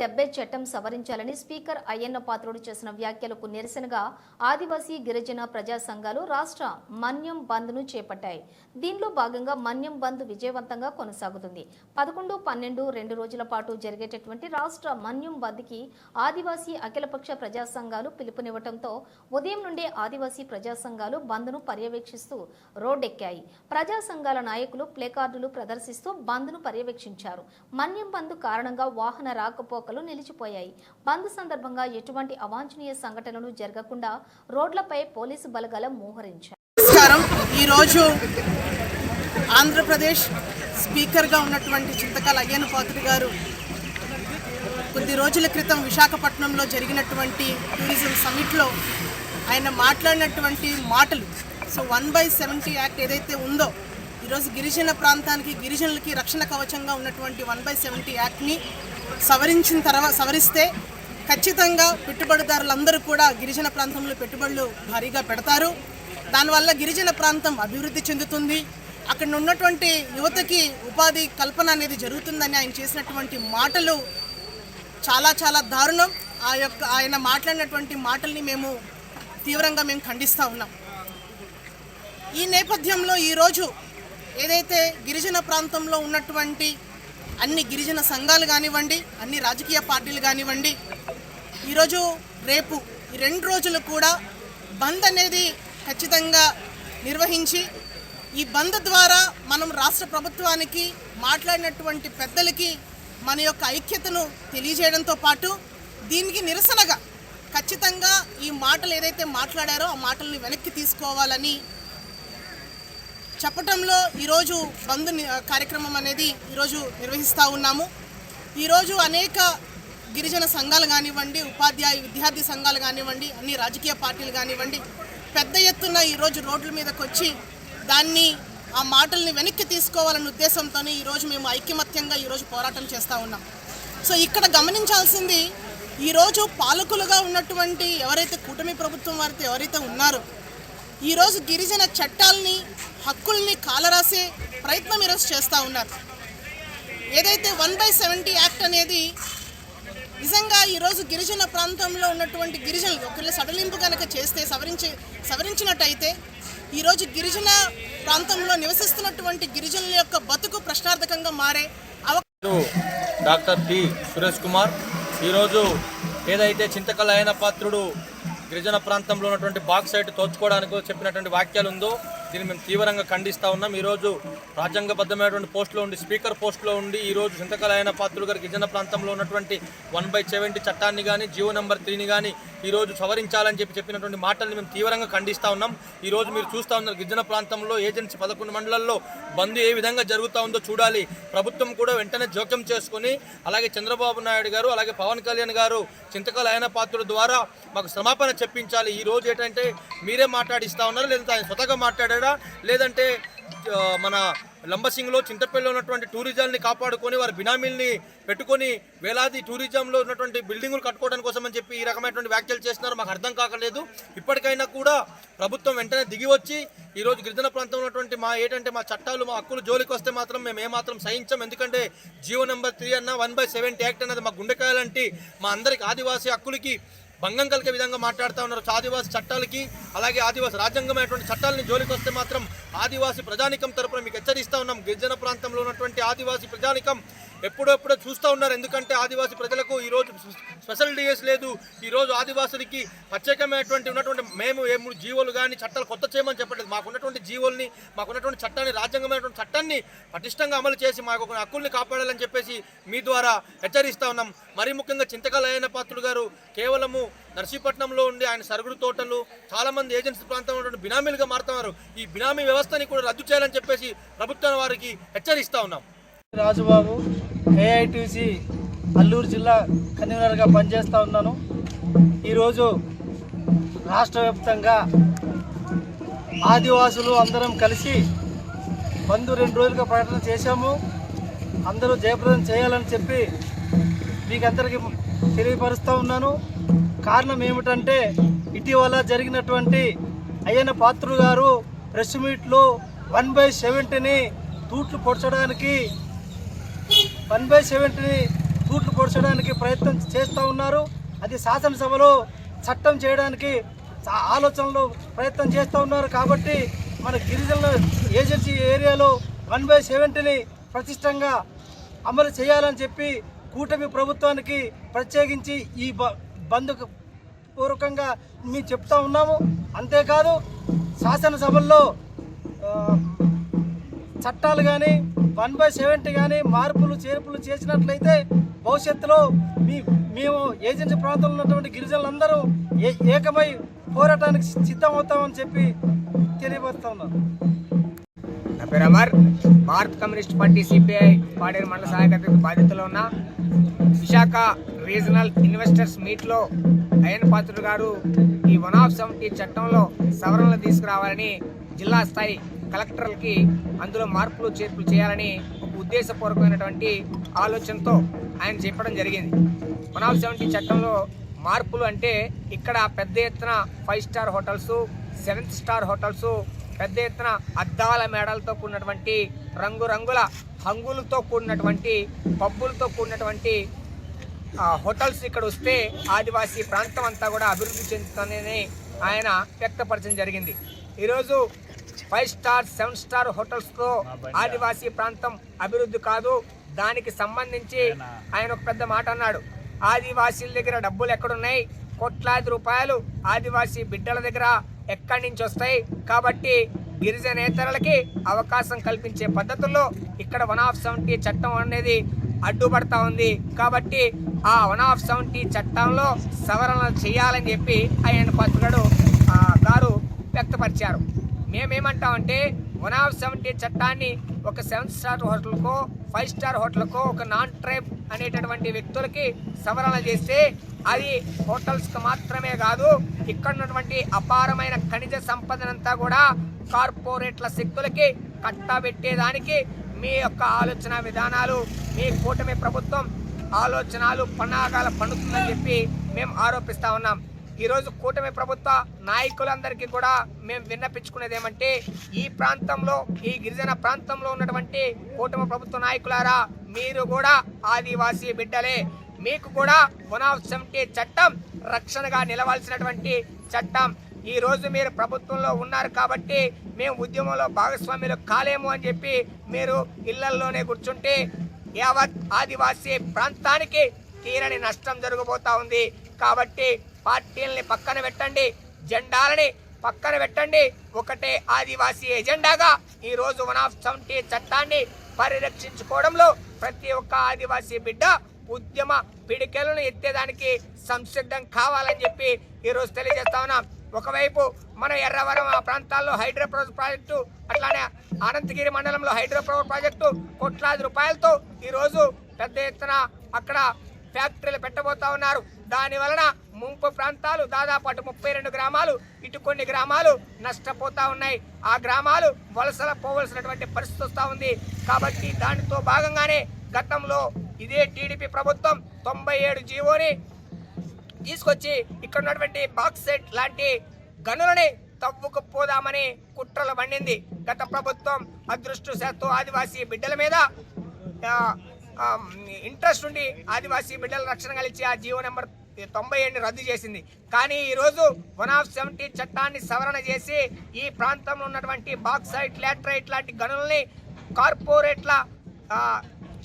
డెబ్బై చట్టం సవరించాలని స్పీకర్ అయ్యన్న పాత్రుడు చేసిన వ్యాఖ్యలకు నిరసనగా ఆదివాసీ గిరిజన ప్రజా సంఘాలు రాష్ట్ర మన్యం బంద్ను చేపట్టాయి. దీనిలో భాగంగా మన్యం బంద్ విజయవంతంగా కొనసాగుతుంది. పదకొండు పన్నెండు రెండు రోజుల పాటు జరిగేటటువంటి రాష్ట్ర మన్యం బంద్కి ఆదివాసీ అఖిలపక్ష ప్రజా సంఘాలు పిలుపునివ్వడంతో ఉదయం నుండే ఆదివాసీ ప్రజా సంఘాలు బంద్ను పర్యవేక్షిస్తూ రోడ్డెక్కాయి. ప్రజా సంఘాల నాయకులు ప్లేకార్డులు ప్రదర్శిస్తూ బంద్ను పర్యవేక్షించారు. మన్యం బంద్ కారణంగా వాహన తోకలు నిలిచిపోయాయి. బంద్ సందర్భంగా ఎటువంటి అవాంఛనీయ సంఘటనలు జరగకుండా రోడ్లపై పోలీసు బలగాల మోహరించారు నమస్కారం. ఈరోజు ఆంధ్రప్రదేశ్ స్పీకర్గా ఉన్నటువంటి చింతకాల అయ్యన్న పాత్రి గారు కొద్ది రోజుల క్రితం విశాఖపట్నంలో జరిగినటువంటి టూరిజం సమిట్లో ఆయన మాట్లాడినటువంటి మాటలు so one by seventy act ఏదైతే ఉందో ఈరోజు గిరిజన ప్రాంతానికి గిరిజనులకి రక్షణ కవచంగా ఉన్నటువంటి వన్ బై సెవెంటీ యాక్ట్ని సవరించిన తర్వాత సవరిస్తే ఖచ్చితంగా పెట్టుబడిదారులందరూ కూడా గిరిజన ప్రాంతంలో పెట్టుబడులు భారీగా పెడతారు. దానివల్ల గిరిజన ప్రాంతం అభివృద్ధి చెందుతుంది. అక్కడ ఉన్నటువంటి యువతకి ఉపాధి కల్పన అనేది జరుగుతుందని ఆయన చేసినటువంటి మాటలు చాలా చాలా దారుణం. ఆ యొక్క ఆయన మాట్లాడినటువంటి మాటల్ని మేము తీవ్రంగా మేము ఖండిస్తూ ఉన్నాం. ఈ నేపథ్యంలో ఈరోజు ఏదైతే గిరిజన ప్రాంతంలో ఉన్నటువంటి అన్ని గిరిజన సంఘాలు కానివ్వండి అన్ని రాజకీయ పార్టీలు కానివ్వండి ఈరోజు రేపు ఈ రెండు రోజులు కూడా బంద్ అనేది ఖచ్చితంగా నిర్వహించి ఈ బంద్ ద్వారా మనం రాష్ట్ర ప్రభుత్వానికి మాట్లాడినటువంటి పెద్దలకి మన యొక్క ఐక్యతను తెలియజేయడంతో పాటు దీనికి నిరసనగా ఖచ్చితంగా ఈ మాటలు ఏదైతే మాట్లాడారో ఆ మాటల్ని వెనక్కి తీసుకోవాలని చెప్పటంలో ఈరోజు బంద్ కార్యక్రమం అనేది ఈరోజు నిర్వహిస్తూ ఉన్నాము. ఈరోజు అనేక గిరిజన సంఘాలు కానివ్వండి ఉపాధ్యాయ విద్యార్థి సంఘాలు కానివ్వండి అన్ని రాజకీయ పార్టీలు కానివ్వండి పెద్ద ఎత్తున ఈరోజు రోడ్ల మీదకి వచ్చి దాన్ని ఆ మాటల్ని వెనక్కి తీసుకోవాలనే ఉద్దేశంతో ఈరోజు మేము ఐకమత్యంగా ఈరోజు పోరాటం చేస్తూ ఉన్నాం. సో ఇక్కడ గమనించాల్సింది ఈరోజు పాలకులుగా ఉన్నటువంటి ఎవరైతే కూటమి ప్రభుత్వం వారితో ఎవరైతే ఉన్నారో ఈరోజు గిరిజన చట్టాలని హక్కుల్ని కాలరాసే ప్రయత్నం ఈరోజు చేస్తూ ఉన్నారు. ఏదైతే వన్ బై సెవెంటీ యాక్ట్ అనేది నిజంగా ఈరోజు గిరిజన ప్రాంతంలో ఉన్నటువంటి గిరిజనులు ఒకళ్ళు సడలింపు కనుక చేస్తే సవరించి సవరించినట్టయితే ఈరోజు గిరిజన ప్రాంతంలో నివసిస్తున్నటువంటి గిరిజనుల యొక్క బతుకు ప్రశ్నార్థకంగా మారే అవ డాక్టర్ టి సురేష్ కుమార్ ఈరోజు ఏదైతే చింతకల అయిన పాత్రుడు గిరిజన ప్రాంతంలో ఉన్నటువంటి బాక్స్ సైట్ తోచుకోవడానికి చెప్పినటువంటి వాక్యాలు ఉందో దీన్ని మేము తీవ్రంగా ఖండిస్తూ ఉన్నాం. ఈరోజు రాజ్యాంగబద్ధమైనటువంటి పోస్టులో ఉండి స్పీకర్ పోస్టులో ఉండి ఈరోజు చింతకల అయిన పాత్రుడు గారు గిరిజన ప్రాంతంలో ఉన్నటువంటి వన్ బై సెవెంటీ చట్టాన్ని కానీ జీవో నెంబర్ త్రీని కానీ ఈరోజు సవరించాలని చెప్పి చెప్పినటువంటి మాటల్ని మేము తీవ్రంగా ఖండిస్తూ ఉన్నాం. ఈరోజు మీరు చూస్తూ ఉన్నారు గిరిజన ప్రాంతంలో ఏజెన్సీ పదకొండు మండలాల్లో బంద్ ఏ విధంగా జరుగుతూ ఉందో చూడాలి. ప్రభుత్వం కూడా వెంటనే జోక్యం చేసుకుని అలాగే చంద్రబాబు నాయుడు గారు అలాగే పవన్ కళ్యాణ్ గారు చింతకాల ఆయన పాత్రుల ద్వారా మాకు క్షమాపణ చెప్పించాలి. ఈరోజు ఏంటంటే మీరే మాట్లాడిస్తా ఉన్నారు లేదంటే ఆయన స్వతగా మాట్లాడాడా లేదంటే మన లంబసింగ్లో చింతపల్లిలో ఉన్నటువంటి టూరిజాన్ని కాపాడుకొని వారి బినామీల్ని పెట్టుకొని వేలాది టూరిజంలో ఉన్నటువంటి బిల్డింగులు కట్టుకోవడానికి కోసం అని చెప్పి ఈ రకమైనటువంటి వ్యాఖ్యలు చేస్తున్నారు. మాకు అర్థం కాకలేదు. ఇప్పటికైనా కూడా ప్రభుత్వం వెంటనే దిగి వచ్చి ఈరోజు గిరిజన ప్రాంతంలో ఉన్నటువంటి మా ఏంటంటే మా చట్టాలు మా హక్కులు జోలికి వస్తే మాత్రం మేము ఏమాత్రం సహించం. ఎందుకంటే జియో నెంబర్ త్రీ అన్న వన్ బై సెవెంటీ యాక్ట్ అన్నది మా గుండెకాయలంటి మా అందరికి ఆదివాసీ హక్కులకి భంగం కలిగే విధంగా మాట్లాడుతూ ఉన్నారు. ఆదివాసీ చట్టాలకి అలాగే ఆదివాసీ రాజ్యాంగమైనటువంటి చట్టాలని జోలికి వస్తే మాత్రం ఆదివాసీ ప్రజానికం తరపున మీకు హెచ్చరిస్తూ ఉన్నాం. గిరిజన ప్రాంతంలో ఉన్నటువంటి ఆదివాసీ ప్రజానికం ఎప్పుడెప్పుడో చూస్తూ ఉన్నారు. ఎందుకంటే ఆదివాసీ ప్రజలకు ఈరోజు స్పెషల్ డిఎస్ లేదు. ఈరోజు ఆదివాసులకి ప్రత్యేకమైనటువంటి ఉన్నటువంటి మేము ఏ మూడు జీవోలు కానీ చట్టాలు కొత్త చేయమని చెప్పట్లేదు. మాకు ఉన్నటువంటి జీవోల్ని మాకు ఉన్నటువంటి చట్టాన్ని రాజ్యాంగమైనటువంటి చట్టాన్ని పటిష్టంగా అమలు చేసి మాకు హక్కుల్ని కాపాడాలని చెప్పేసి మీ ద్వారా హెచ్చరిస్తూ ఉన్నాం. మరీ ముఖ్యంగా చింతకాల అయిన పాత్రుడు గారు కేవలము నర్సీపట్నంలో ఉండి ఆయన సరుగుడు తోటలు చాలామంది ఏజెన్సీ ప్రాంతంలో ఉన్నటువంటి బినామీలుగా మారుతున్నారు ఈ బినామీ వ్యవస్థని కూడా రద్దు చేయాలని చెప్పేసి ప్రభుత్వం వారికి హెచ్చరిస్తా ఉన్నాం. రాజుబాబు ఏఐటీసీ అల్లూరు జిల్లా కన్వీనర్గా పనిచేస్తూ ఉన్నాను. ఈరోజు రాష్ట్ర వ్యాప్తంగా ఆదివాసులు అందరం కలిసి బంధు రెండు రోజులుగా ప్రకటన చేశాము. అందరూ జయప్రదం చేయాలని చెప్పి మీకందరికీ తెలియపరుస్తూ ఉన్నాను. కారణం ఏమిటంటే ఇటీవల జరిగినటువంటి అయ్యన్న పాత్రుడు గారు ప్రెస్ మీట్లో వన్ బై సెవెంటీని తూట్లు పొడచడానికి వన్ బై సెవెంటీని తూట్లు పొడచడానికి ప్రయత్నం చేస్తూ ఉన్నారు. అది శాసనసభలో చట్టం చేయడానికి ఆలోచనలు ప్రయత్నం చేస్తూ ఉన్నారు. కాబట్టి మన గిరిజన ఏజెన్సీ ఏరియాలో వన్ బై సెవెంటీని ప్రతిష్టంగా అమలు చేయాలని చెప్పి కూటమి ప్రభుత్వానికి ప్రత్యేకించి ఈ బ బంద్ పూర్వకంగా మేము చెప్తా ఉన్నాము. అంతేకాదు శాసనసభల్లో చట్టాలు కానీ వన్ బై సెవెంటీ కానీ మార్పులు చేర్పులు చేసినట్లయితే భవిష్యత్తులో మీ మేము ఏజెన్సీ ప్రాంతంలో ఉన్నటువంటి గిరిజనులందరూ ఏ ఏకమై పోరాటానికి సిద్ధమవుతామని చెప్పి తెలియపరుస్తా ఉన్నాను. నా పేరు Amar. Bharat communist party CPI Paderu మండల సహాయక బాధ్యతలో ఉన్న విశాఖ రీజనల్ ఇన్వెస్టర్స్ మీట్లో అయ్యన్ పాత్రుడు గారు ఈ వన్ ఆఫ్ సెవెంటీ చట్టంలో సవరణలు తీసుకురావాలని జిల్లా స్థాయి కలెక్టర్లకి అందులో మార్పులు చేర్పులు చేయాలని ఒక ఉద్దేశపూర్వకమైనటువంటి ఆలోచనతో ఆయన చెప్పడం జరిగింది. వన్ ఆఫ్ సెవెంటీ చట్టంలో మార్పులు అంటే ఇక్కడ పెద్ద ఎత్తున five star hotels seventh star hotels పెద్ద ఎత్తున అద్దాల మేడలతో కూడినటువంటి రంగురంగుల హంగులతో కూడినటువంటి పబ్బులతో కూడినటువంటి హోటల్స్ ఇక్కడ వస్తే ఆదివాసీ ప్రాంతం అంతా కూడా అభివృద్ధి చెందుతుందని ఆయన వ్యక్తపరచడం జరిగింది. ఈరోజు ఫైవ్ స్టార్ సెవెన్ స్టార్ హోటల్స్తో ఆదివాసీ ప్రాంతం అభివృద్ధి కాదు. దానికి సంబంధించి ఆయన ఒక పెద్ద మాట అన్నాడు. ఆదివాసీల దగ్గర డబ్బులు ఎక్కడున్నాయి? కోట్లాది రూపాయలు ఆదివాసీ బిడ్డల దగ్గర ఎక్కడి నుంచి వస్తాయి? కాబట్టి గిరిజనేతరులకి అవకాశం కల్పించే పద్ధతుల్లో ఇక్కడ వన్ ఆఫ్ సెవెంటీ చట్టం అనేది అడ్డుపడతా ఉంది. కాబట్టి ఆ వన్ ఆఫ్ సెవెంటీ చట్టంలో సవరణలు చేయాలని చెప్పి ఆయన పత్రుడు గారు వ్యక్తపరిచారు. మేమేమంటామంటే వన్ ఆఫ్ సెవెంటీ చట్టాన్ని ఒక సెవెన్ స్టార్ హోటల్కో ఫైవ్ స్టార్ హోటల్కో ఒక నాన్ ట్రైబ్ అనేటటువంటి వ్యక్తులకి సవరణ చేస్తే అది హోటల్స్కి మాత్రమే కాదు ఇక్కడ ఉన్నటువంటి అపారమైన ఖనిజ సంపదనంతా కూడా కార్పొరేట్ల శక్తులకి కట్టబెట్టేదానికి మీ యొక్క ఆలోచన విధానాలు మీ కూటమి ప్రభుత్వం ఆలోచనలు పన్నాగాలు పండుతుందని చెప్పి మేము ఆరోపిస్తా ఉన్నాం. ఈరోజు కూటమి ప్రభుత్వ నాయకులందరికీ కూడా మేము విన్నపించుకునేది ఏమంటే ఈ ప్రాంతంలో ఈ గిరిజన ప్రాంతంలో ఉన్నటువంటి కూటమి ప్రభుత్వ నాయకులారా మీరు కూడా ఆదివాసీ బిడ్డలే. మీకు కూడా వన్ ఆఫ్ సెవెంటీ చట్టం రక్షణగా నిలవాల్సినటువంటి చట్టం. ఈ రోజు మీరు ప్రభుత్వంలో ఉన్నారు కాబట్టి మేము ఉద్యమంలో భాగస్వామ్యులు కాలేము అని చెప్పి మీరు ఇళ్ళల్లోనే కూర్చుంటే యావత్ ఆదివాసీ ప్రాంతానికి తీరని నష్టం జరగబోతా ఉంది. కాబట్టి పార్టీల్ని పక్కన పెట్టండి జెండాలని పక్కన పెట్టండి. ఒకటే ఆదివాసీ ఎజెండాగా ఈరోజు వన్ ఆఫ్ సెవెంటీ చట్టాన్ని పరిరక్షించుకోవడంలో ప్రతి ఒక్క ఆదివాసీ బిడ్డ ఉద్యమ పిడికెలను ఎత్తేదానికి సంసిద్ధం కావాలని చెప్పి ఈరోజు తెలియజేస్తా ఉన్నాం. ఒకవైపు మన ఎర్రవరం ఆ ప్రాంతాల్లో హైడ్రో ప్రాజెక్టు అట్లానే అనంతగిరి మండలంలో హైడ్రో ప్రాజెక్టు కోట్లాది రూపాయలతో ఈరోజు పెద్ద ఎత్తున అక్కడ ఫ్యాక్టరీలు పెట్టబోతా ఉన్నారు. దాని వలన ముంపు ప్రాంతాలు దాదాపు అటు ముప్పై రెండు గ్రామాలు ఇటు కొన్ని గ్రామాలు నష్టపోతా ఉన్నాయి. ఆ గ్రామాలు వలసల పోవలసినటువంటి పరిస్థితి వస్తూ ఉంది. కాబట్టి దానితో భాగంగానే గతంలో ఇదే టీడీపీ ప్రభుత్వం తొంభై ఏడు జీవోని తీసుకొచ్చి ఇక్కడ ఉన్నటువంటి బాక్సెట్ లాంటి గనులని తవ్వుకుపోదామని కుట్రలు పండింది గత ప్రభుత్వం అదృష్టశాత్తు ఆదివాసీ బిడ్డల మీద ఇంట్రెస్ట్ ఉండి ఆదివాసీ బిడ్డల రక్షణ కలిసి ఆ జీవో నెంబర్ తొంభై ఏడుని రద్దు చేసింది. కానీ ఈరోజు వన్ ఆఫ్ సెవెంటీ చట్టాన్ని సవరణ చేసి ఈ ప్రాంతంలో ఉన్నటువంటి బాక్సైట్ లాట్రైట్ లాంటి గనుల్ని కార్పొరేట్ల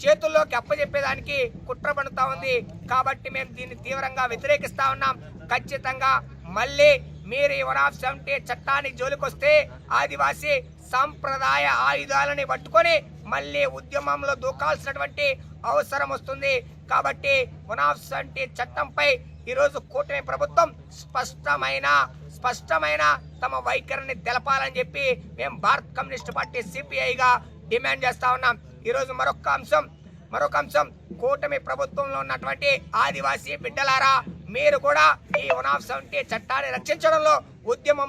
చేతుల్లోకి అప్పజెప్పేదానికి కుట్ర పడుతూ ఉంది. కాబట్టి మేము దీన్ని తీవ్రంగా వ్యతిరేకిస్తా ఉన్నాం. ఖచ్చితంగా మళ్ళీ మీరు ఈ వన్ ఆఫ్ సెవెంటీ చట్టానికి జోలికొస్తే ఆదివాసీ సాంప్రదాయ ఆయుధాలని పట్టుకొని మళ్ళీ ఉద్యమంలో దూకాల్సినటువంటి అవసరం వస్తుంది. కాబట్టి మునాఫ్స్ ఆఫ్ చట్టంపై ఈరోజు కూటమి ప్రభుత్వం స్పష్టమైన స్పష్టమైన తమ వైఖరిని తెలపాలని చెప్పి మేము భారత్ కమ్యూనిస్ట్ పార్టీ సిపిఐగా డిమాండ్ చేస్తా ఉన్నాం. ఈరోజు మరొక అంశం మరొక అంశం కూటమి ప్రభుత్వంలో ఉన్నటువంటి ఆదివాసీ బిడ్డలారా మీరు కూడా ఈ వనాఫ్ సెవెంటీ చట్టాన్ని రక్షించడంలో ఉద్యమం